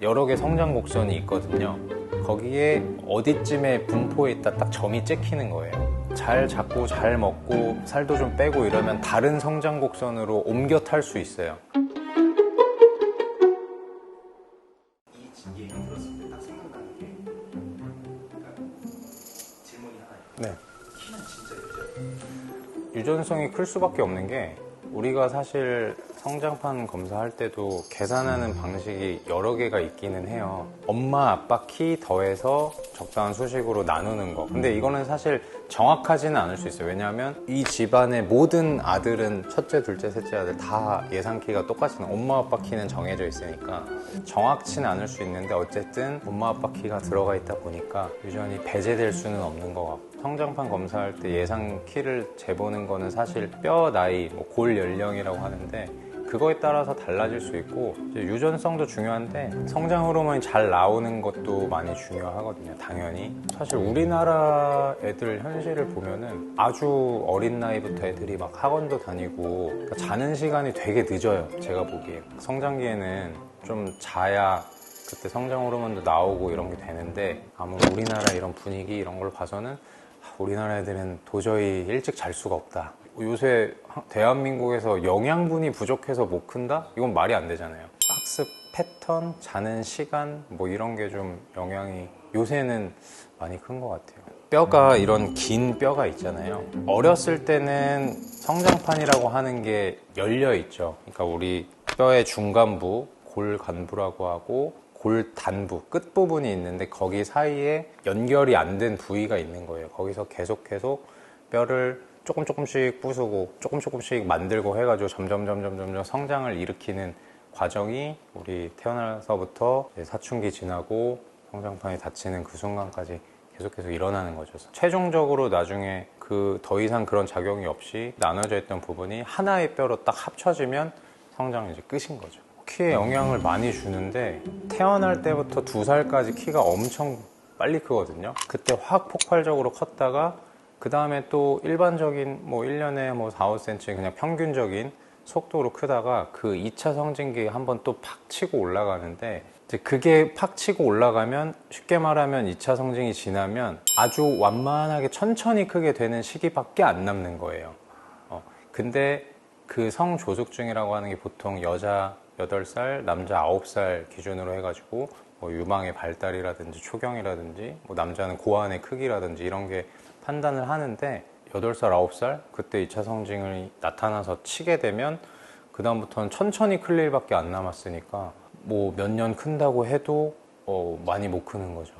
여러 개 성장 곡선이 있거든요. 거기에 어디쯤에 분포에 있다 딱 점이 찍히는 거예요. 잘 잡고 잘 먹고 살도 좀 빼고 이러면 다른 성장 곡선으로 옮겨 탈 수 있어요. 이 얘기 들었을 때 딱 생각나는 게 질문이 하나 있어요. 네. 키는 진짜 유지해요. 유전성이 클 수밖에 없는 게 우리가 사실 성장판 검사할 때도 계산하는 방식이 여러 개가 있기는 해요. 엄마, 아빠 키 더해서 적당한 수식으로 나누는 거. 근데 이거는 사실 정확하지는 않을 수 있어요. 왜냐하면 이 집안의 모든 아들은 첫째, 둘째, 셋째 아들 다 예상 키가 똑같이 나 엄마, 아빠 키는 정해져 있으니까 정확치는 않을 수 있는데 어쨌든 엄마, 아빠 키가 들어가 있다 보니까 유전이 배제될 수는 없는 것 같고 성장판 검사할 때 예상 키를 재보는 거는 사실 뼈 나이, 뭐 골 연령이라고 하는데 그거에 따라서 달라질 수 있고 유전성도 중요한데 성장 호르몬이 잘 나오는 것도 많이 중요하거든요. 당연히 사실 우리나라 애들 현실을 보면은 아주 어린 나이부터 애들이 막 학원도 다니고 그러니까 자는 시간이 되게 늦어요. 제가 보기에 성장기에는 좀 자야 그때 성장 호르몬도 나오고 이런 게 되는데 아무 우리나라 이런 분위기 이런 걸 봐서는 아, 우리나라 애들은 도저히 일찍 잘 수가 없다. 요새 대한민국에서 영양분이 부족해서 못 큰다? 이건 말이 안 되잖아요. 학습 패턴, 자는 시간 뭐 이런 게 좀 영향이 요새는 많이 큰 것 같아요. 뼈가 이런 긴 뼈가 있잖아요. 어렸을 때는 성장판이라고 하는 게 열려 있죠. 그러니까 우리 뼈의 중간부, 골간부라고 하고 골단부 끝부분이 있는데 거기 사이에 연결이 안 된 부위가 있는 거예요. 거기서 계속 계속 뼈를 조금 조금씩 부수고 조금 조금씩 만들고 해가지고 점점 점점 점점 성장을 일으키는 과정이 우리 태어나서부터 사춘기 지나고 성장판이 닫히는 그 순간까지 계속해서 일어나는 거죠. 최종적으로 나중에 그 더 이상 그런 작용이 없이 나눠져 있던 부분이 하나의 뼈로 딱 합쳐지면 성장이 이제 끝인 거죠. 키에 영향을 많이 주는데 태어날 때부터 두 살까지 키가 엄청 빨리 크거든요. 그때 확 폭발적으로 컸다가 그 다음에 또 일반적인 뭐 1년에 뭐 4, 5cm 그냥 평균적인 속도로 크다가 그 2차 성징기에 한번 또 팍 치고 올라가는데 그게 팍 치고 올라가면 쉽게 말하면 2차 성징이 지나면 아주 완만하게 천천히 크게 되는 시기밖에 안 남는 거예요. 어, 근데 그 성조숙증이라고 하는 게 보통 여자 8살, 남자 9살 기준으로 해가지고 뭐 유망의 발달이라든지 초경이라든지 뭐 남자는 고환의 크기라든지 이런 게 판단을 하는데 8살, 9살 그때 2차 성징이 나타나서 치게 되면 그 다음부터는 천천히 클 일밖에 안 남았으니까 뭐 몇 년 큰다고 해도 어, 많이 못 크는 거죠.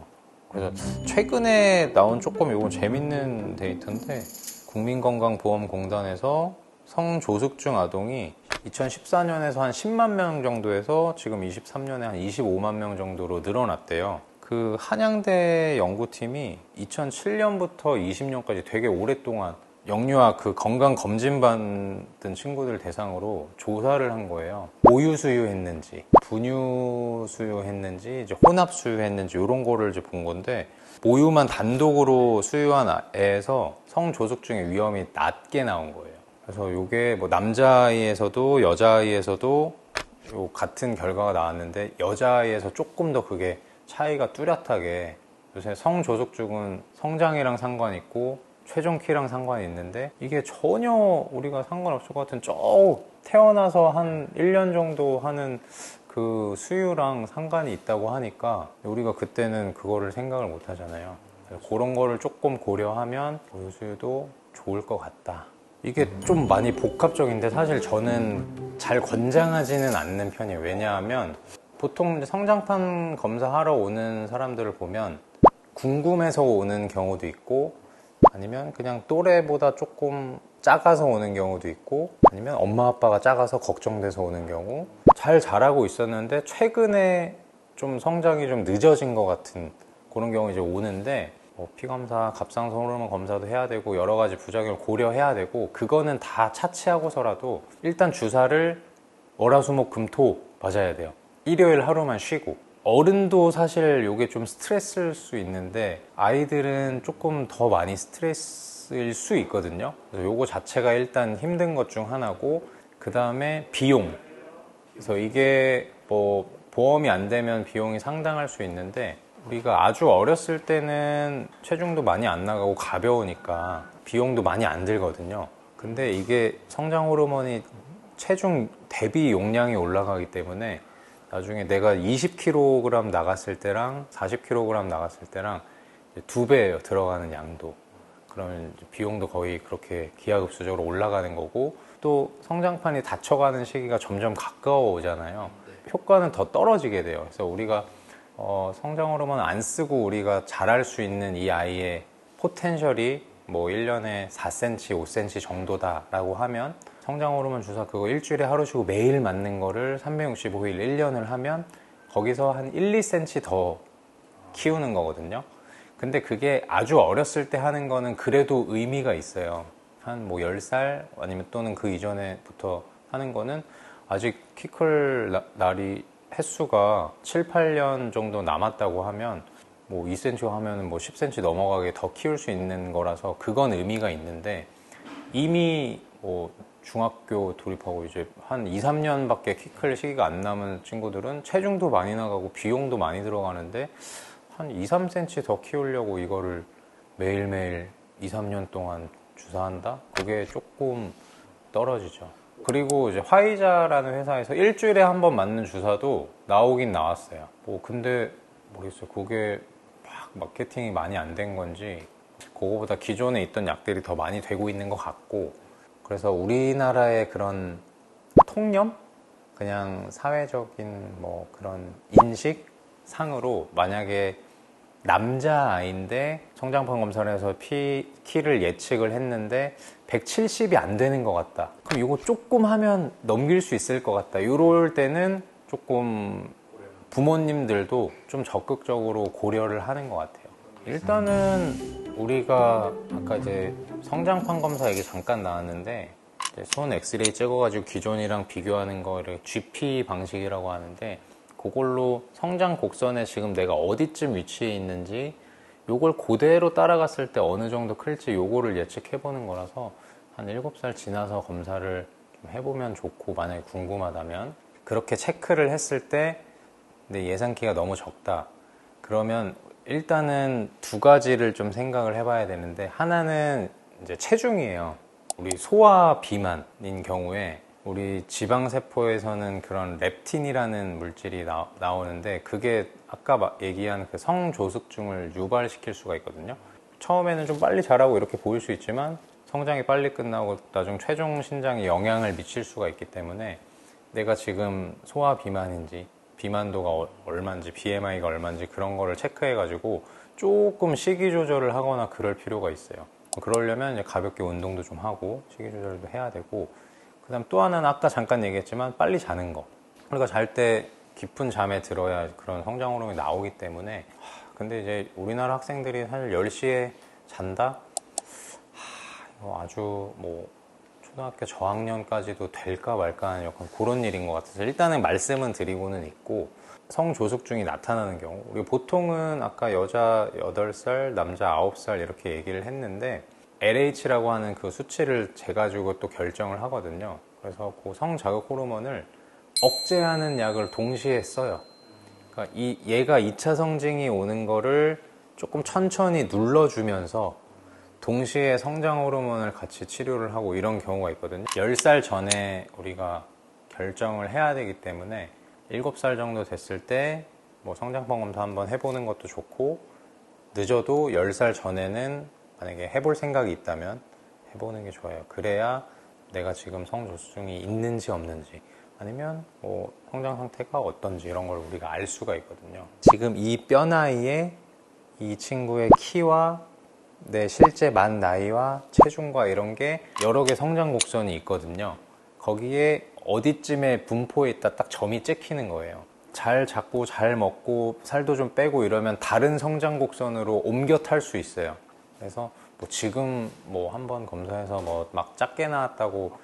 그래서 최근에 나온 조금 이건 재밌는 데이터인데 국민건강보험공단에서 성조숙중 아동이 2014년에서 한 10만 명 정도에서 지금 23년에 한 25만 명 정도로 늘어났대요. 그 한양대 연구팀이 2007년부터 20년까지 되게 오랫동안 영유아 그 건강 검진 받은 친구들 대상으로 조사를 한 거예요. 모유 수유했는지, 분유 수유했는지, 이제 혼합 수유했는지 이런 거를 이제 본 건데 모유만 단독으로 수유한 애에서 성조숙증의 위험이 낮게 나온 거예요. 그래서 이게 뭐 남자아이에서도 여자아이에서도 요 같은 결과가 나왔는데 여자아이에서 조금 더 그게 차이가 뚜렷하게 요새 성조숙증은 성장이랑 상관 있고 최종 키랑 상관이 있는데 이게 전혀 우리가 상관없을 것 같은 저 태어나서 한 1년 정도 하는 그 수유랑 상관이 있다고 하니까 우리가 그때는 그거를 생각을 못 하잖아요. 그런 거를 조금 고려하면 모유 수유도 좋을 것 같다. 이게 좀 많이 복합적인데 사실 저는 잘 권장하지는 않는 편이에요. 왜냐하면 보통 성장판 검사하러 오는 사람들을 보면 궁금해서 오는 경우도 있고 아니면 그냥 또래보다 조금 작아서 오는 경우도 있고 아니면 엄마 아빠가 작아서 걱정돼서 오는 경우 잘 자라고 있었는데 최근에 좀 성장이 좀 늦어진 것 같은 그런 경우 이제 오는데 뭐 피검사, 갑상선 호르몬 검사도 해야 되고 여러 가지 부작용을 고려해야 되고 그거는 다 차치하고서라도 일단 주사를 월화수목금토 맞아야 돼요. 일요일 하루만 쉬고 어른도 사실 이게 좀 스트레스일 수 있는데 아이들은 조금 더 많이 스트레스일 수 있거든요. 요거 자체가 일단 힘든 것 중 하나고 그 다음에 비용. 그래서 이게 뭐 보험이 안 되면 비용이 상당할 수 있는데 우리가 아주 어렸을 때는 체중도 많이 안 나가고 가벼우니까 비용도 많이 안 들거든요. 근데 이게 성장 호르몬이 체중 대비 용량이 올라가기 때문에 나중에 내가 20kg 나갔을 때랑 40kg 나갔을 때랑 두 배예요 들어가는 양도. 그러면 비용도 거의 그렇게 기하급수적으로 올라가는 거고 또 성장판이 닫혀가는 시기가 점점 가까워 오잖아요. 효과는 더 떨어지게 돼요. 그래서 우리가 어, 성장 호르몬 안 쓰고 우리가 자랄 수 있는 이 아이의 포텐셜이 뭐 1년에 4cm, 5cm 정도다라고 하면 성장 호르몬 주사 그거 일주일에 하루 쉬고 매일 맞는 거를 365일 1년을 하면 거기서 한 1, 2cm 더 키우는 거거든요. 근데 그게 아주 어렸을 때 하는 거는 그래도 의미가 있어요. 한 뭐 10살 아니면 또는 그 이전에부터 하는 거는 아직 키 클 날이 횟수가 7, 8년 정도 남았다고 하면 뭐 2cm 하면은 뭐 10cm 넘어가게 더 키울 수 있는 거라서 그건 의미가 있는데 이미 뭐 중학교 돌입하고 이제 한 2, 3년밖에 키 클 시기가 안 남은 친구들은 체중도 많이 나가고 비용도 많이 들어가는데 한 2, 3cm 더 키우려고 이거를 매일매일 2, 3년 동안 주사한다? 그게 조금 떨어지죠. 그리고 이제 화이자라는 회사에서 일주일에 한 번 맞는 주사도 나오긴 나왔어요. 뭐 근데 모르겠어요. 그게 막 마케팅이 많이 안 된 건지 그거보다 기존에 있던 약들이 더 많이 되고 있는 것 같고 그래서 우리나라의 그런 통념? 그냥 사회적인 뭐 그런 인식 상으로 만약에 남자아이인데 성장판 검사를 해서 피, 키를 예측을 했는데 170이 안 되는 것 같다. 그럼 이거 조금 하면 넘길 수 있을 것 같다. 이럴 때는 조금 부모님들도 좀 적극적으로 고려를 하는 것 같아요. 일단은 우리가 아까 이제 성장판 검사 얘기 잠깐 나왔는데 손 엑스레이 찍어가지고 기존이랑 비교하는 거를 GP 방식이라고 하는데 그걸로 성장 곡선에 지금 내가 어디쯤 위치해 있는지 요걸 그대로 따라갔을 때 어느 정도 클지 요거를 예측해 보는 거라서 한 7살 지나서 검사를 좀 해보면 좋고 만약에 궁금하다면 그렇게 체크를 했을 때 내 예상키가 너무 적다. 그러면 일단은 두 가지를 좀 생각을 해봐야 되는데 하나는 이제 체중이에요 우리 소화 비만인 경우에 우리 지방세포에서는 그런 렙틴이라는 물질이 나, 나오는데 그게 아까 마- 얘기한 그 성조숙증을 유발시킬 수가 있거든요. 처음에는 좀 빨리 자라고 이렇게 보일 수 있지만 성장이 빨리 끝나고 나중 최종 신장에 영향을 미칠 수가 있기 때문에 내가 지금 소화 비만인지 비만도가 어- 얼마인지 BMI가 얼마인지 그런 거를 체크해 가지고 조금 식이 조절을 하거나 그럴 필요가 있어요. 그러려면 가볍게 운동도 좀 하고 식이 조절도 해야 되고 그 다음 또 하나는 아까 잠깐 얘기했지만 빨리 자는 거. 우리가 잘때 깊은 잠에 들어야 그런 성장 호르몬이 나오기 때문에 하, 근데 이제 우리나라 학생들이 사실 10시에 잔다? 하, 아주 뭐 초등학교 저학년까지도 될까 말까 하는 약간 그런 일인 것 같아서 일단은 말씀은 드리고는 있고 성조숙증이 나타나는 경우 우리 보통은 아까 여자 8살, 남자 9살 이렇게 얘기를 했는데 LH라고 하는 그 수치를 재가지고 또 결정을 하거든요. 그래서 그 성자극 호르몬을 억제하는 약을 동시에 써요. 그러니까 이 얘가 2차 성징이 오는 거를 조금 천천히 눌러주면서 동시에 성장 호르몬을 같이 치료를 하고 이런 경우가 있거든요. 10살 전에 우리가 결정을 해야 되기 때문에 7살 정도 됐을 때 뭐 성장판 검사 한번 해보는 것도 좋고 늦어도 10살 전에는 만약에 해볼 생각이 있다면 해보는 게 좋아요. 그래야 내가 지금 성조수증이 있는지 없는지 아니면 뭐 성장 상태가 어떤지 이런 걸 우리가 알 수가 있거든요. 지금 이 뼈 나이에 이 친구의 키와 내 실제 만 나이와 체중과 이런 게 여러 개 성장 곡선이 있거든요. 거기에 어디쯤에 분포에 있다 딱 점이 찍히는 거예요. 잘 잡고 잘 먹고 살도 좀 빼고 이러면 다른 성장 곡선으로 옮겨 탈 수 있어요. 그래서 뭐 지금 뭐 한번 검사해서 뭐 막 작게 나왔다고 뭐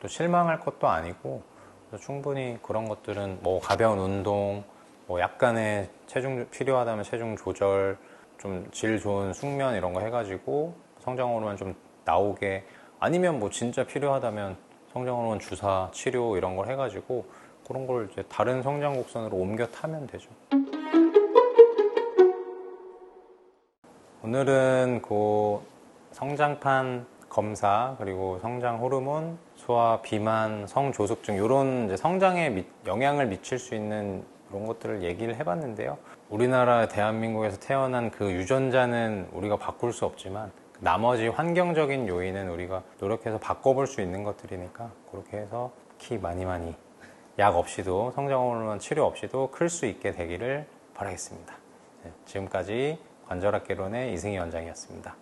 또 실망할 것도 아니고 그래서 충분히 그런 것들은 뭐 가벼운 운동, 뭐 약간의 체중 필요하다면 체중 조절, 좀 질 좋은 숙면 이런 거 해가지고 성장 호르몬 좀 나오게 아니면 뭐 진짜 필요하다면 성장 호르몬 주사 치료 이런 걸 해가지고 그런 걸 이제 다른 성장 곡선으로 옮겨 타면 되죠. 오늘은 그 성장판 검사 그리고 성장 호르몬, 소아 비만, 성조숙증 이런 성장에 미- 영향을 미칠 수 있는 이런 것들을 얘기를 해봤는데요. 우리나라 대한민국에서 태어난 그 유전자는 우리가 바꿀 수 없지만 나머지 환경적인 요인은 우리가 노력해서 바꿔볼 수 있는 것들이니까 그렇게 해서 키 많이 많이 약 없이도 성장 호르몬 치료 없이도 클 수 있게 되기를 바라겠습니다. 네, 지금까지 관절학개론의 이승희 원장이었습니다.